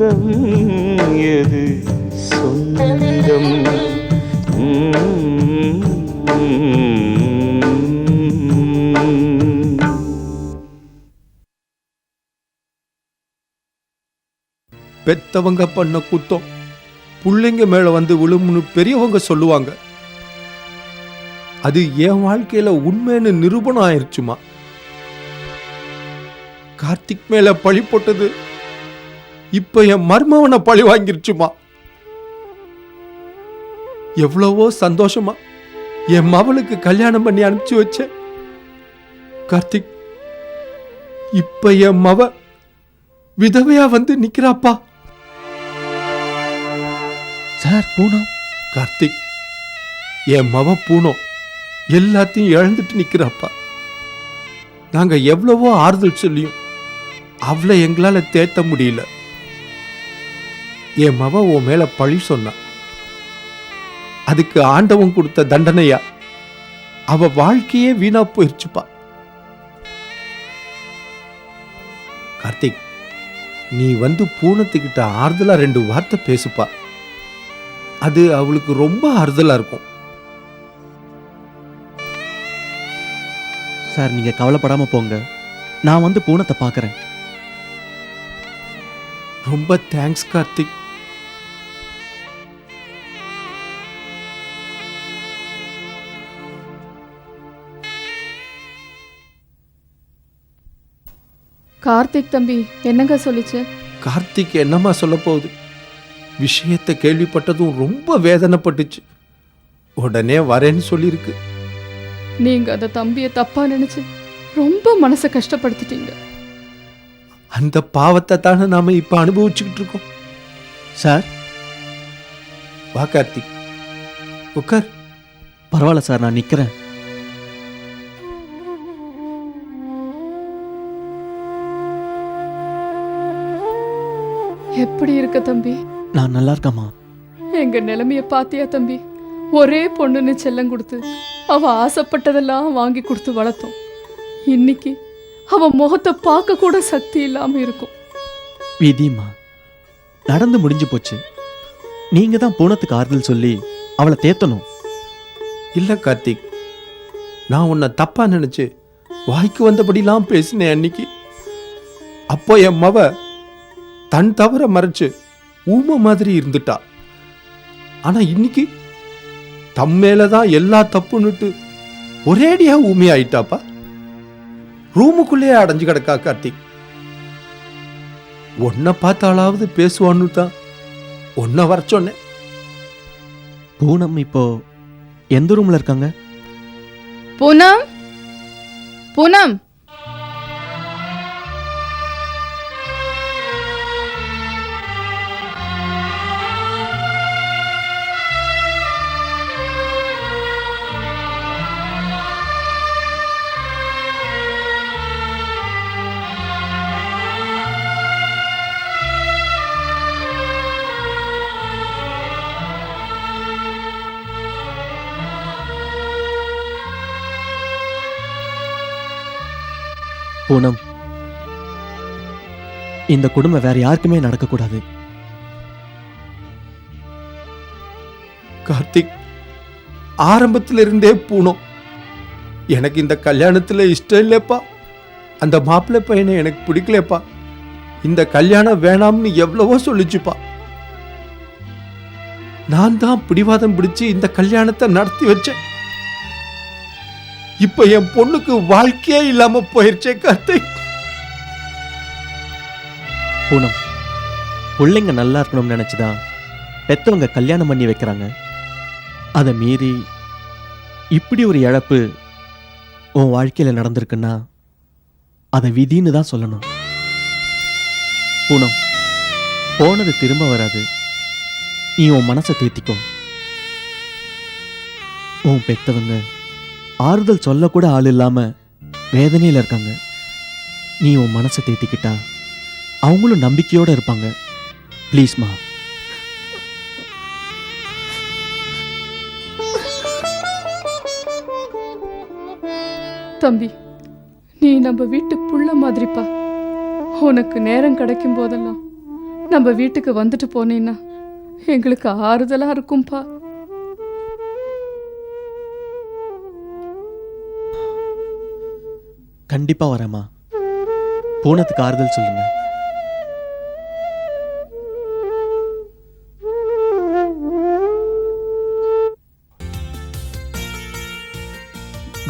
சொந்தம் எது? சொந்தம். பெத்தவங்க பண்ண குத்தம். பிள்ளைங்க மேல வந்து விழும்னு பெரியவங்க சொல்லுவாங்க. அது என் வாழ்க்கையில உண்மைன்னு நிரூபணம் ஆயிடுச்சுமா கார்த்திக் மேல பழி போட்டது இப்ப என் மர்மவனை பழி வாங்கிருச்சுமா? எவ்வளவோ சந்தோஷமா என் மவளுக்கு கல்யாணம் பண்ணி அனுப்பிச்சு வச்சேன் கார்த்திக் இப்ப என் மவ விதவையா வந்து நிக்கிறாப்பா? சார் பூனம். கார்த்திக் என் மவ பூனம் எல்லாத்தையும் இழந்துட்டு நிக்கிறாப்பா. நாங்க எவ்வளவோ ஆறுதல் சொல்லியும் அவளை எங்களால தேத்த முடியல. என் மவ உன் மேல பழி சொன்னா. அதுக்கு ஆண்டவன் கொடுத்த தண்டனையா? அவ வாழ்க்கையே வீணா போயிருச்சுப்பா. கார்த்திக் நீ வந்து பூனத்துக்கிட்ட ஆறுதலா ரெண்டு வார்த்தை பேசுப்பா. அது அவளுக்கு ரொம்ப ஆறுதலா இருக்கும். சார் நீங்க கவலைப்படாம போங்க. நான் வந்து பூனத்தை பார்க்கறேன் ரொம்ப தேங்க்ஸ் கார்த்திக். கார்த்திக் தம்பி என்னங்க சொல்லிச்சு? கார்த்திக் என்னம்மா சொல்ல போகுது? விஷயத்தை கேள்விப்பட்டதும் ரொம்ப வேதனைப்பட்டுச்சு. உடனே வரேன்னு சொல்லியிருக்கு. நீங்க அந்த தம்பியை தப்பா நினைச்சு ரொம்ப மனசை கஷ்டப்படுத்திட்டீங்க. அந்த பாவத்தை தானே நாம இப்ப அனுபவிச்சுக்கிட்டு இருக்கோம். சார். வா கார்த்திக். உட்கார் பரவாயில்ல சார் நான் நிக்கிறேன். எப்படி இருக்க தம்பி? நான் நல்லா இருக்கேம்மா. எங்க நிலைமைய பாத்தியா தம்பி? ஒரே பொண்ணுன்னு செல்லம் கொடுத்து அவ ஆசைப்பட்டதெல்லாம் வாங்கி கொடுத்து வளர்த்தோம். இன்னைக்கு அவ முகத்தை பார்க்க கூட சக்தி இல்லாம இருக்கும். விதிம்மா நடந்து முடிஞ்சு போச்சு. நீங்க தான் பூனத்துக்கு ஆறுதல் சொல்லி அவளை தேத்தணும். இல்ல கார்த்திக் நான் உன்னை தப்பா நினைச்சு வாய்க்கு வந்தபடிலாம் பேசினேன் அன்னைக்கு. அப்போ என் மவ தன் தவற மறைச்சு ஊமை மாதிரி இருந்துட்டா. ஆனா இன்னைக்கு தம் மேலதான் எல்லா தப்புன்னுட்டு ஒரேடியா ஊமி ஆயிட்டாப்பா. ரூமுக்குள்ளேயே அடைஞ்சு கிடக்கா கார்த்திக். உன்னை பார்த்தாலாவது பேசுவான்னு தான் உன்னை வர சொன்னேன். பூனம் இப்போ எந்த ரூம்ல இருக்காங்க? பூனம்? பூனம்? பூனம். இந்த குடும்பம் வேற யாருக்குமே நடக்கக்கூடாது. கார்த்திக் ஆரம்பத்திலிருந்தே இருந்தே எனக்கு இந்த கல்யாணத்தில் இஷ்டம் இல்லைப்பா. அந்த மாப்பிள்ளை பையனை எனக்கு பிடிக்கலப்பா. இந்த கல்யாணம் வேணாம்னு எவ்வளவோ சொல்லிச்சுப்பா. நான் தான் பிடிவாதம் பிடிச்சு இந்த கல்யாணத்தை நடத்தி வச்சேன். இப்ப என் பொண்ணுக்கு வாழ்க்கையே இல்லாம போயிருச்சே கார்த்திக் பூனம் பிள்ளைங்க நல்லா இருக்கணும்னு நினைச்சுதான் பெத்தவங்க கல்யாணம் பண்ணி வைக்கிறாங்க. அதை மீறி இப்படி ஒரு இழப்பு உன் வாழ்க்கையில நடந்திருக்குன்னா அதை விதின்னு தான் சொல்லணும். பூனம் போனது திரும்ப வராது. நீ உன் மனசை தேத்திக்கோ. உன் பெத்தவங்க ஆறுதல் சொல்லக்கூட ஆள் இல்லாம வேதனையில் இருக்காங்க. நீ உன் மனசை தேத்திக்கிட்டா அவங்களும் நம்பிக்கையோட இருப்பாங்க. ப்ளீஸ்மா தம்பி நீ நம்ம வீட்டு புள்ள மாதிரிப்பா. உனக்கு நேரம் கிடைக்கும் போதெல்லாம் நம்ம வீட்டுக்கு வந்துட்டு போனேன்னா எங்களுக்கு ஆறுதலா இருக்கும்பா. கண்டிப்பா வரேம்மா. போனதுக்கு ஆறுதல் சொல்லுங்க.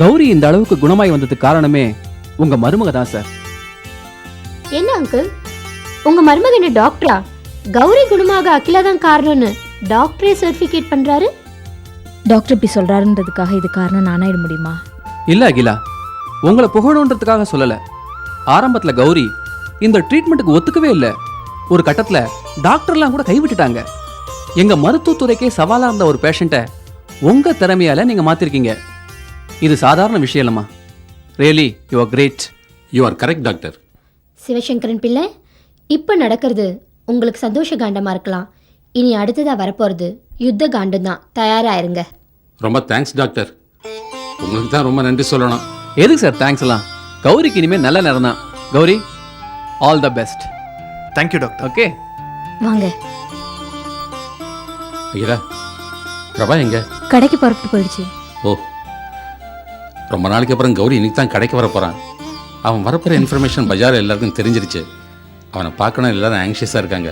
கௌரி இந்த அளவுக்கு குணமாய் வந்ததுக்கு காரணமே உங்க மருமக தான் சார். என்ன அங்கிள் உங்க மருமகன் என்ன டாக்டரா கௌரி குணமாக அகிலா தான் காரணம்னு டாக்டரே சர்டிஃபிகேட் பண்றாரு? டாக்டர் இப்படி சொல்றாருன்றதுக்காக இது காரணம் நானாயிட முடியுமா? இல்ல அகிலா. உங்களை புகழணுன்றதுக்காக சொல்லல. ஆரம்பத்துல கௌரி இந்த ட்ரீட்மெண்ட்டுக்கு ஒத்துக்கவே இல்லை. ஒரு கட்டத்துல டாக்டர்லாம் கூட கைவிட்டுட்டாங்க. எங்க மருத்துவத்துறைக்கே சவாலா இருந்த ஒரு பேஷண்ட்டை உங்க திறமையால நீங்க மாத்திருக்கீங்க. இது சாதாரண விஷயம் இல்லம்மா. Really you are great you are correct doctor Sivasankaran Pillai இப்போ நடக்கிறது உங்களுக்கு சந்தோஷ காண்டமா இருக்கலாம். இனி அடுத்ததா வரப்போறது யுத்த காண்டம் தான் தயாரா இருங்க. ரொம்ப தேங்க்ஸ் டாக்டர் உங்களுக்கு தான் ரொம்ப நன்றி சொல்லணும். எதுக்கு சார் தேங்க்ஸ் எல்லாம்? கௌரிக்கு இனிமேல் நல்ல நேரம் தான். Gowri all the best thank you doctor okay வாங்க. ஐயா பிரபா எங்க? கடைக்கு புறப்பட்டு போயிடுச்சு. ஓ ரொம்ப நாளைக்கு அப்புறம் கௌரி இன்னைக்கு தான் கடைக்கு வர போறான். அவன் வரப்போற இன்ஃபர்மேஷன் பஜார் எல்லாருக்கும் தெரிஞ்சிருச்சு. அவனை பார்க்கணும் எல்லாரும் ஆங்ஷியஸாக இருக்காங்க.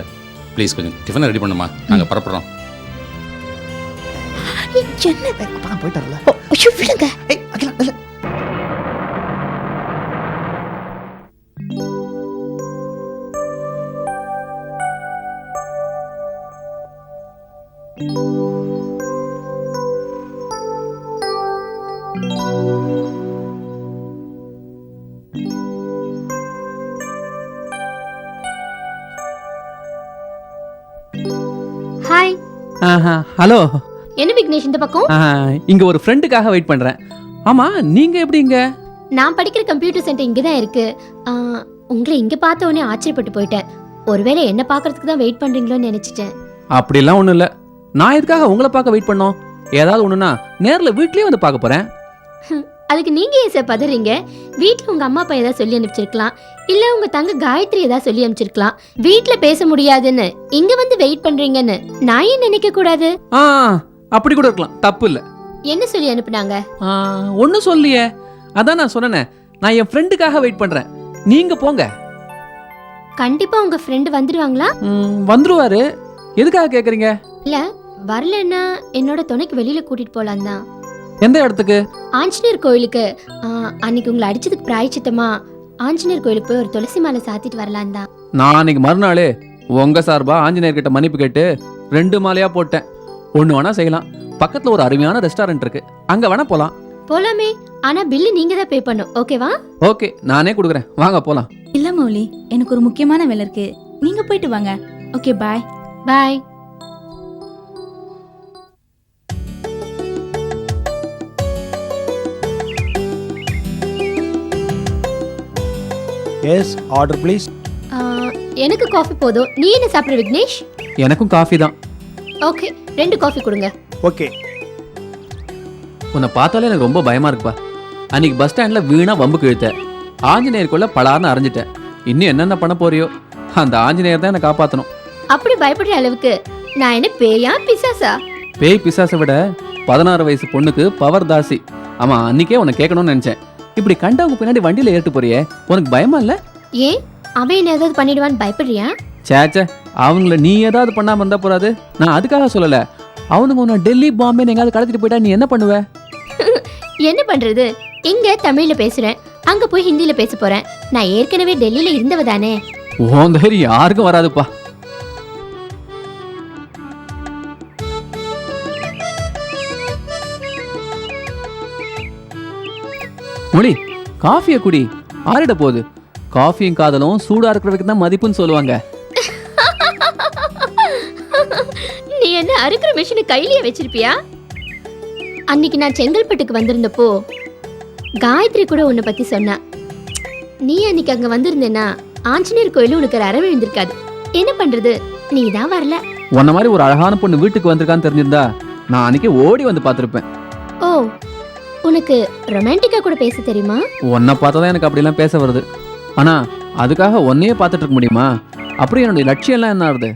ப்ளீஸ் கொஞ்சம் டிஃபனை ரெடி பண்ணுமா? நாங்கள் பரப்புறோம் போயிட்டார்ல விடுங்க. Hi hello. என்ன விக்னேஷ் இந்த பக்கம்? இங்க ஒரு ஃப்ரெண்டுக்காக வெயிட் பண்றேன். ஆமா நீங்க எப்படி இங்க? நான் படிக்கிற கம்ப்யூட்டர் சென்டர் இங்கே தான் இருக்கு உங்களை இங்க பார்த்த உடனே ஆச்சரியப்பட்டு போயிட்டேன். ஒருவேளை என்ன பார்க்கறதுக்கு தான் வெயிட் பண்றீங்களோன்னு நினைச்சிட்டேன். அப்படிலாம் ஒண்ணும் இல்ல. நான் எதுக்காக உங்களை பார்க்க வெயிட் பண்ணோம்? ஏதாவது ஒண்ணுனா நேர்ல வீட்லயே வந்து பார்க்க போறேன். அதுக்கு நீங்க ஏன் சார் பதறீங்க? வீட்ல உங்க அம்மா அப்பா ஏதாவது சொல்லி அனுப்பிச்சிருக்கலாம். இல்ல உங்க தங்க காயத்ரி ஏதாவது சொல்லி அனுப்பிச்சிருக்கலாம். வீட்ல பேச முடியாதுன்னு இங்க வந்து வெயிட் பண்றீங்கன்னு நான் ஏன் நினைக்க கூடாது? ஆ அப்படி கூட இருக்கலாம். தப்பு இல்ல. என்ன சொல்லி அனுப்புனாங்க? ஒண்ணும் சொல்லியே அதான் நான் சொன்னேனே நான் என் ஃப்ரெண்டுக்காக வெயிட் பண்றேன். நீங்க போங்க. கண்டிப்பா உங்க ஃப்ரெண்டு வந்துடுவாங்களா ம், வந்துருவாரு. எதுக்காக கேக்குறீங்க? இல்ல வரலன்னா என்னோட துணைக்கு வெளியில கூட்டிட்டு போலாம் தான். எந்த இடத்துக்கு? ஆஞ்சநேயர் கோயிலுக்கு. ஆ, அன்னைக்கு உங்களை அடிச்சதுக்கு பிராய்ச்சித்தமா. ஆஞ்சநேயர் கோயிலுக்கு போய் ஒரு துளசி மாலை சாத்திட்டு வரலாம் தான். நான் அன்னைக்கு மறுநாள் உங்க சார்பா ஆஞ்சநேயர் கிட்ட மன்னிப்பு கேட்டு ரெண்டு மாலையா போட்டேன். ஒண்ணு வேணா செய்யலாம். பக்கத்துல ஒரு அருமையான ரெஸ்டாரண்ட் இருக்கு. அங்க வேணா போலாம். போலாமே. ஆனா பில்லு நீங்க தான் பே பண்ணும் ஓகேவா? ஓகே நானே கொடுக்குறேன். வாங்க போலாம். இல்ல மௌலி எனக்கு ஒரு முக்கியமான வேலை இருக்கு. நீங்க போயிட்டு வாங்க. Okay bye bye yes order please எனக்கு காஃபி போதும். நீ என்ன சாப்பிடுற விக்னேஷ்? எனக்கும் காஃபி தான். ஓகே ரெண்டு காஃபி கொடுங்க. ஓகே உன்னை பார்த்தாலே எனக்கு ரொம்ப பயமா இருக்குப்பா. அன்னைக்கு பஸ் ஸ்டாண்ட்ல வீணா வம்புக்கு இழுத்த ஆஞ்சநேயருக்குள்ள பலார்னு அரைஞ்சிட்டேன் இன்னும் என்னென்ன பண்ண போறியோ? அந்த ஆஞ்சநேயர் தான் என்னை காப்பாத்தணும். அப்படி பயப்படுற அளவுக்கு நான் என்ன பேயா பிசாசா? பேய் பிசாசை விட பதினாறு வயசு பொண்ணுக்கு பவர் தாசி ஆமா அன்னைக்கே உன்னை கேட்கணும்னு நினைச்சேன். இப்படி கண்டவங்க பின்னாடி வண்டியில ஏறிட்டு போறியே? உனக்கு பயமா இல்ல? ஏன் அவன் என்ன ஏதாவது பண்ணிடுவான்னு பயப்படுறியா? சேச்சே அவங்கள நீ ஏதாவது பண்ணாம இருந்தா போறாது. நான் அதுக்காக சொல்லல. அவனுங்க உன்னை டெல்லி பாம்பே எங்காவது கடத்திட்டு போயிட்டா நீ என்ன பண்ணுவ? என்ன பண்றது? இங்க தமிழ்ல பேசுறேன். அங்க போய் ஹிந்தில பேச போறேன். நான் ஏற்கனவே டெல்லியில இருந்தவ தானே. உன் தைரியம் யாருக்கும் வராதுப்பா. மொழி காஃபியை குடி. ஆறிட போகுது. காஃபியும் காதலும் சூடா இருக்கிறவருக்கு தான் மதிப்புன்னு சொல்லுவாங்க. நீ என்ன அறுக்கிற மிஷினை கையிலேயே வச்சிருப்பியா? அன்னைக்கு நான் செங்கல்பட்டுக்கு வந்திருந்தப்போ காயத்ரி கூட உன்னை பத்தி சொன்னா. நீ அன்னைக்கு அங்க வந்திருந்தேன்னா ஆஞ்சநேயர் கோயிலும் உனக்கு ஒரு அற விழுந்திருக்காது என்ன பண்றது? நீ தான் வரல. உன்ன மாதிரி ஒரு அழகான பொண்ணு வீட்டுக்கு வந்திருக்கான்னு தெரிஞ்சிருந்தா நான் அன்னைக்கு ஓடி வந்து பார்த்துருப்பேன். ஓ உனக்கு ரொமான்டிக்கா கூட பேச தெரியுமா? உன்னை பார்த்தா தான் எனக்கு அப்படிலாம் பேச வருது. ஆனா அதுக்காக உன்னையே பார்த்துட்டு இருக்க முடியுமா? அப்புறம் என்னுடைய லட்சியம்லாம் என்ன ஆகுது?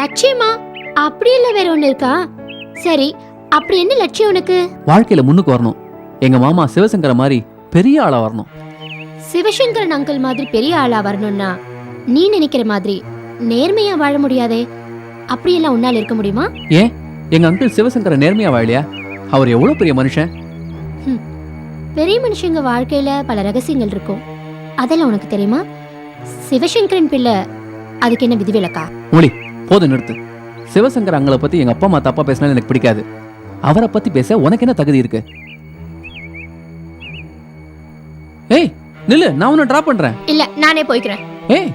லட்சியமா? அப்படி இல்ல வேற ஒண்ணு இருக்கா? சரி அப்படி என்ன லட்சியம் உனக்கு? வாழ்க்கையில முன்னுக்கு வரணும். எங்க மாமா சிவசங்கர மாதிரி பெரிய ஆளா வரணும். சிவசங்கரன் அங்கிள் மாதிரி பெரிய ஆளா வரணும்னா நீ நினைக்கிற மாதிரி நேர்மையா வாழ முடியாதே? அப்படியெல்லாம் உன்னால இருக்க முடியுமா? ஏன்? எங்க அங்கிள் சிவசங்கர நேர்மையா வாழலையா? அவர் எவ்வளவு பெரிய மனுஷன்? பெரிய மனுஷங்க வாழ்க்கையில பல ரகசியங்கள் இருக்கும். அதெல்லாம் உனக்கு தெரியுமா? சிவசங்கரன் பிள்ளை அதுக்கு என்ன விதிவிலக்கா? மொழி போதும் நிறுத்து. சிவசங்கர் அங்களை பத்தி எங்க அப்பா அம்மா தப்பா பேசினாலும் எனக்கு பிடிக்காது. அவரை பத்தி பேச உனக்கு என்ன தகுதி இருக்கு? ஏய் நில்லு நான் உன்னை டிராப் பண்றேன். இல்ல நானே போய்க்கிறேன். ஏய்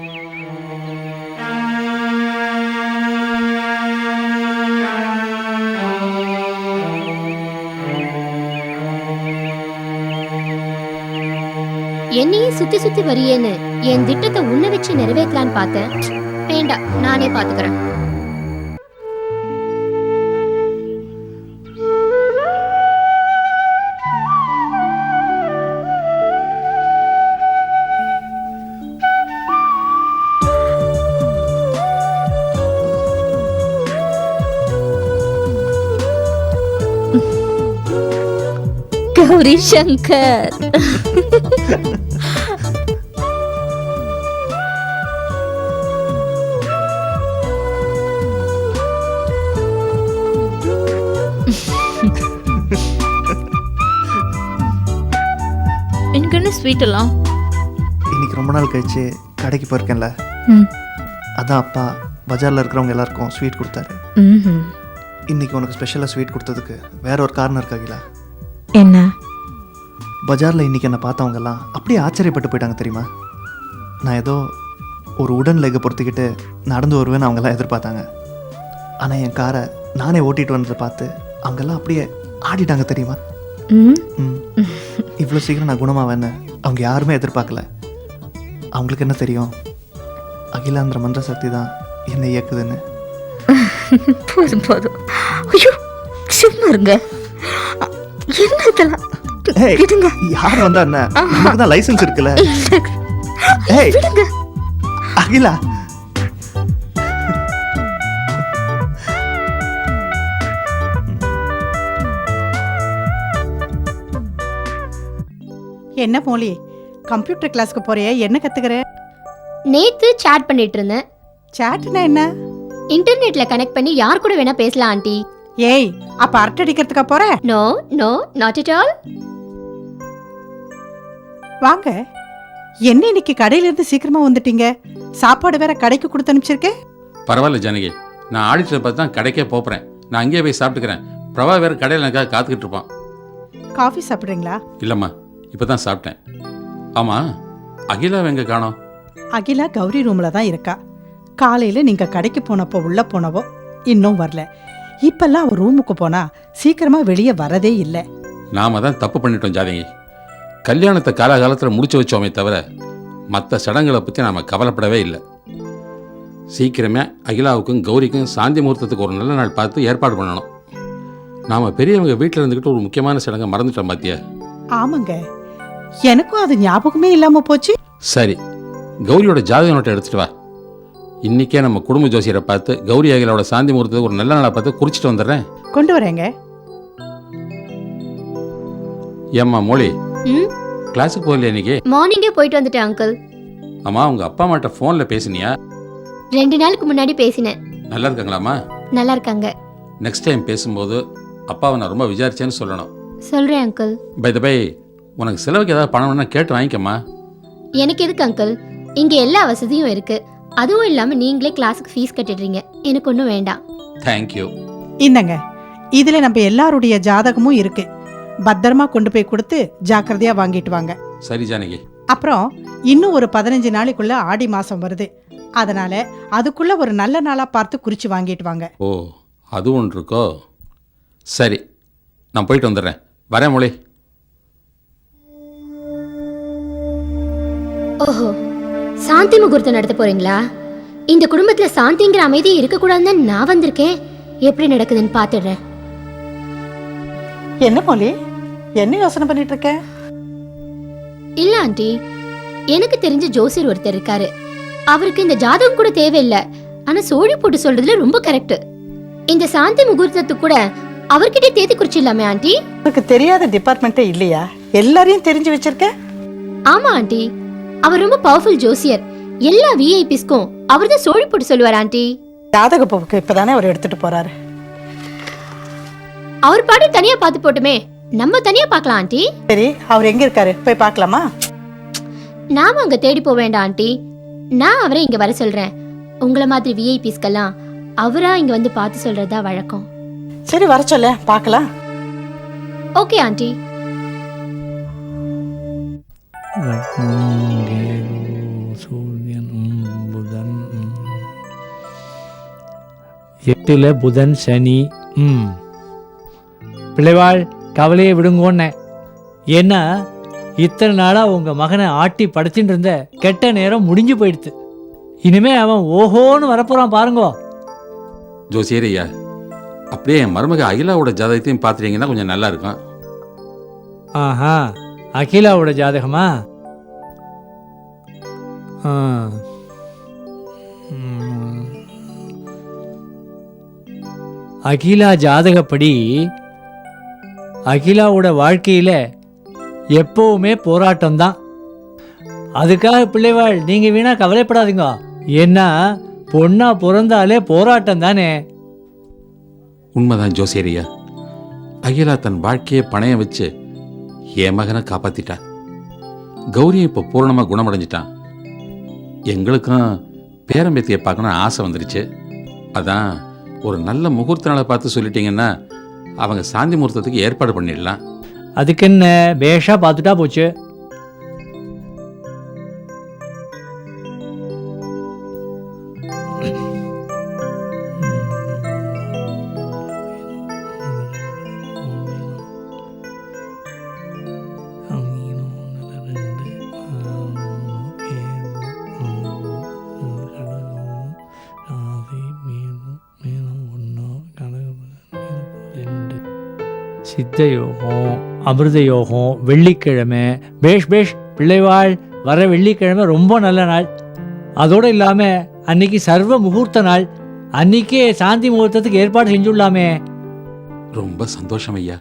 என்னையே சுத்தி சுத்தி வரியேன்னு என் திட்டத்தை உன்ன வச்சு நிறைவேற்றலான்னு பார்த்தேன் வேண்டாம் நானே பாத்துக்கிறேன் சங்கர் எனக்கு என்ன ஸ்வீட் எல்லாம்? இன்னைக்கு ரொம்ப நாள் கழிச்சு கடைக்கு போயிருக்கேன்ல. அதான் அப்பா பஜாரில் இருக்கிறவங்க எல்லாருக்கும் ஸ்வீட் கொடுத்தாரு. இன்னைக்கு உனக்கு ஸ்பெஷலாக ஸ்வீட் கொடுத்ததுக்கு வேற ஒரு காரணம் இருக்காங்களா என்ன? பஜாரில் இன்னைக்கு என்னை பார்த்தவங்கெல்லாம் அப்படியே ஆச்சரியப்பட்டு போயிட்டாங்க தெரியுமா? நான் ஏதோ ஒரு உடன் லெக்கை பொறுத்துக்கிட்டு நடந்து வருவேன்னு அவங்கெல்லாம் எதிர்பார்த்தாங்க. ஆனால் என் காரை நானே ஓட்டிட்டு வந்ததை பார்த்து அவங்கெல்லாம் அப்படியே ஆடிட்டாங்க தெரியுமா? ம். இவ்வளோ சீக்கிரம் நான் குணமாவேன்னு அவங்க யாருமே எதிர்பார்க்கல. அவங்களுக்கு என்ன தெரியும்? அகிலாந்திர மந்திர சக்தி தான் என்னை இயக்குதுன்னு. போதும் போதும். ஐயோ சும்மா இருங்க. என்ன இதெல்லாம்? விடுங்க யார் வந்தா என்ன? நமக்கு தான் லைசென்ஸ் இருக்குல்ல. ஏய் அகிலா. என்ன மோலி கம்ப்யூட்டர் கிளாஸ்க்கு போறியே? என்ன கத்துக்கிற? நேத்து சாட் பண்ணிட்டு இருந்தேன். சாட்னா என்ன? இன்டர்நெட்ல கனெக்ட் பண்ணி யார் கூட வேணா பேசலாம் ஆண்டி. ஏய் அப்ப அரட்டை அடிக்கிறதுக்கா போற? No no not at all வாங்க. என்ன இன்னைக்கு கடையில இருந்து சீக்கிரமா வந்துட்டீங்க? சாப்பாடு வேற கடைக்கு கொடுத்து அனுப்பிச்சிருக்கேன் பரவாயில்ல ஜானகி. நான் ஆடிட்டரை பார்த்து தான் கடைக்கே போகிறேன் நான் அங்கேயே போய் சாப்பிட்டுக்கிறேன். பிரபா வேற கடையில் எனக்காக காத்துக்கிட்டு இருப்பான். காஃபி சாப்பிடுறீங்களா? இல்லைம்மா இப்போ தான் சாப்பிட்டேன். ஆமாம் அகிலா எங்கே காணோம்? அகிலா கௌரி ரூம்ல தான் இருக்கா. காலையில நீங்க கடைக்கு போனப்போ உள்ள போனவோ இன்னும் வரல. இப்பெல்லாம் அவ ரூமுக்கு போனா சீக்கிரமா வெளியே வரதே இல்லை. நாம தான் தப்பு பண்ணிட்டோம் ஜானகி. கல்யாணத்தை காலகாலத்தில் முடிச்சு வச்சோமே தவிர மற்ற சடங்குகளை பற்றி நாம் கவலைப்படவே இல்லை. சீக்கிரமே அகிலாவுக்கும் கௌரிக்கும் சாந்தி முகூர்த்தத்துக்கு ஒரு நல்ல நாள் பார்த்து ஏற்பாடு பண்ணணும். நாம் பெரியவங்க வீட்டில் இருந்துக்கிட்டு ஒரு முக்கியமான சடங்கை மறந்துட்டோம் பாத்தியா? ஆமாங்க. எனக்கும் அது ஞாபகமே இல்லாம போச்சு. சரி கௌரியோட ஜாதக நோட்டை எடுத்துட்டு வா. இன்னைக்கே நம்ம குடும்ப ஜோசியரை பார்த்து கௌரி அகிலாவோட சாந்தி முகூர்த்தத்துக்கு ஒரு நல்ல நாளை பார்த்து குறிச்சிட்டு வந்துடுறேன். கொண்டு வரேங்க. ஏம்மா மோளி ம்? கிளாஸுக்கு போகலையா இன்னைக்கு? மார்னிங்கே போயிட்டு வந்துட்டேன் அங்கிள் அம்மா உங்க அப்பா அம்மாட்ட ஃபோனில் பேசினியா? ரெண்டு நாளுக்கு முன்னாடி பேசினேன். நல்லா இருக்காங்களாம்மா? நல்லா இருக்காங்க. நெக்ஸ்ட் டைம் பேசும்போது அப்பாவை நான் ரொம்ப விசாரிச்சேன்னு சொல்லணும். சொல்றேன் அங்கிள் பை த பை உனக்கு செலவுக்கு ஏதாவது பணம் வேணா கேட்டு வாங்கிக்கம்மா. எனக்கு எதுக்கு அங்கிள் இங்க எல்லா வசதியும் இருக்கு. அதுவும் இல்லாம நீங்களே கிளாஸுக்கு ஃபீஸ் கட்டிடுறீங்க. எனக்கு ஒன்றும் வேண்டாம். தேங்க்யூ இந்தங்க இதுல நம்ம எல்லாருடைய ஜாதகமும் இருக்கு. பத்திரமா கொண்டு போய் கொடுத்து ஜாக்கிரதையா வாங்கிட்டு வாங்க. சரி ஜானகி. அப்புறம் இன்னும் ஒரு பதினஞ்சு நாளைக்குள்ள ஆடி மாசம் வருது. அதனால அதுக்குள்ள ஒரு நல்ல நாளா பார்த்து குறிச்சு வாங்கிட்டு வாங்க. ஓ அது ஒன்று இருக்கோ? சரி நான் போயிட்டு வந்துடுறேன். வரேன் மொழி. ஓஹோ சாந்தி முகூர்த்தம் நடத்த போறீங்களா? இந்த குடும்பத்துல சாந்திங்கிற அமைதி இருக்கக்கூடாதுன்னு நான் வந்திருக்கேன். எப்படி நடக்குதுன்னு பார்த்துடுறேன். என்ன மொழி? என்ன யோசனை பண்ணிட்டு இருக்க இல்ல ஆண்டி. எனக்கு தெரிஞ்ச ஜோசியர் ஒருத்தர் இருக்காரு. அவருக்கு இந்த ஜாதகம் கூட தேவையில்லை. ஆனா சோழி போட்டு சொல்றதுல ரொம்ப கரெக்ட் இந்த சாந்தி முகூர்த்தத்துக்கு கூட அவர்கிட்ட தேதி குறிச்சிடலாமே ஆண்டி? உனக்கு தெரியாத டிபார்ட்மெண்ட்டே இல்லையா? எல்லாரையும் தெரிஞ்சு வச்சிருக்க? ஆமா ஆண்டி. அவர் ரொம்ப பவர்ஃபுல் ஜோசியர். எல்லா விஐபிஸ்க்கும் அவர் தான் சோழி போட்டு சொல்லுவார் ஆண்டி. ஜாதக போக்கு இப்பதானே அவர் எடுத்துட்டு போறாரு. அவர் பாட்டு தனியா பார்த்து போட்டுமே. நம்ம தனியா பார்க்கலாம் ஆண்டி. சரி அவர் எங்க இருக்காரு? போய் பார்க்கலாமா? நாம அங்க தேடி போக வேண்டாம் ஆண்டி. நான் அவரை இங்க வர சொல்றேன். உங்களை மாதிரி விஐபிஸ்க்கெல்லாம் அவரா இங்க வந்து பார்த்து சொல்றதா வழக்கம். சரி வர சொல்ல. பார்க்கலாம். Okay aunty. சூரியன் புதன் எட்டுல புதன் சனி ம். பிள்ளைவாள் கவலையை விடுங்கோன்னே ஏன்னா இத்தனை நாளாக உங்கள் மகனை ஆட்டி படைச்சிட்டு இருந்த கெட்ட நேரம் முடிஞ்சு போயிடுத்து. இனிமே அவன் ஓஹோன்னு வரப்போகிறான் பாருங்கோ. ஜோசியர் ஐயா அப்படியே என் மருமக அகிலாவோட ஜாதகத்தையும் பார்த்துட்டீங்கன்னா கொஞ்சம் நல்லா இருக்கும் ஆஹா அகிலாவோட ஜாதகமா? ஆ. அகிலா ஜாதகப்படி அகிலாவோட வாழ்க்கையில் எப்போவுமே போராட்டம் தான் அதுக்காக பிள்ளைவாள் நீங்கள் வீணாக கவலைப்படாதீங்க. ஏன்னா பொண்ணாக பிறந்தாலே போராட்டம் தானே உண்மைதான் ஜோசியரியா. அகிலா தன் வாழ்க்கையை பணைய வச்சு என் மகனை காப்பாத்திட்டா கௌரியும் இப்போ பூரணமாக குணமடைஞ்சிட்டான். எங்களுக்கும் பேரம்பேத்தியை பார்க்கணும் ஆசை வந்துருச்சு. அதான் ஒரு நல்ல முகூர்த்த நாளை பார்த்து சொல்லிட்டீங்கன்னா அவங்க சாந்தி முகூர்த்தத்துக்கு ஏற்பாடு பண்ணிடலாம். அதுக்கு என்ன பேஷா பார்த்துட்டா போச்சு. சித்த யோகம் அமிர்த யோகம் வெள்ளிக்கிழமை பேஷ் பேஷ் பிள்ளைவாள் வர வெள்ளிக்கிழமை ரொம்ப நல்ல நாள். அதோடு இல்லாமல் அன்னைக்கு சர்வ முகூர்த்த நாள். அன்னைக்கே சாந்தி முகூர்த்தத்துக்கு ஏற்பாடு செஞ்சுடலாமே. ரொம்ப சந்தோஷம் ஐயா.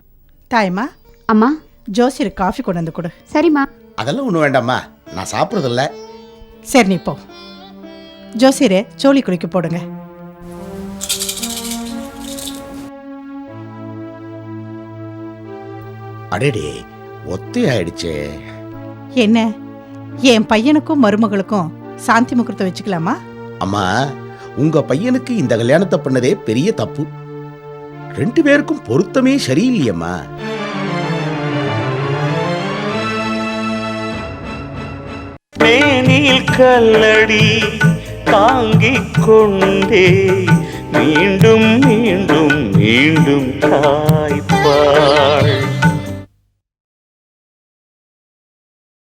தாயம்மா அம்மா. ஜோசியர் காஃபி கொண்டு வந்து கொடு. சரிம்மா. அதெல்லாம் ஒன்றும் வேண்டாம்மா. நான் சாப்பிட்றதில்ல. சரி நீ போ. ஜோசியரே சோழி குளிக்க போடுங்க. அடேடே ஒத்தை ஆயிடுச்சே என்ன? என் பையனுக்கும் மருமகளுக்கும் சாந்தி முகூர்த்தம் வச்சுக்கலாமா? அம்மா உங்க பையனுக்கு இந்த கல்யாணத்தை பண்ணதே பெரிய தப்பு. ரெண்டு பேருக்கும் பொருத்தமே சரியில்லையம்மா. மேனில் கல்லடி தாங்கிக் கொண்டே மீண்டும் மீண்டும் மீண்டும் தாய்ப்பாள்.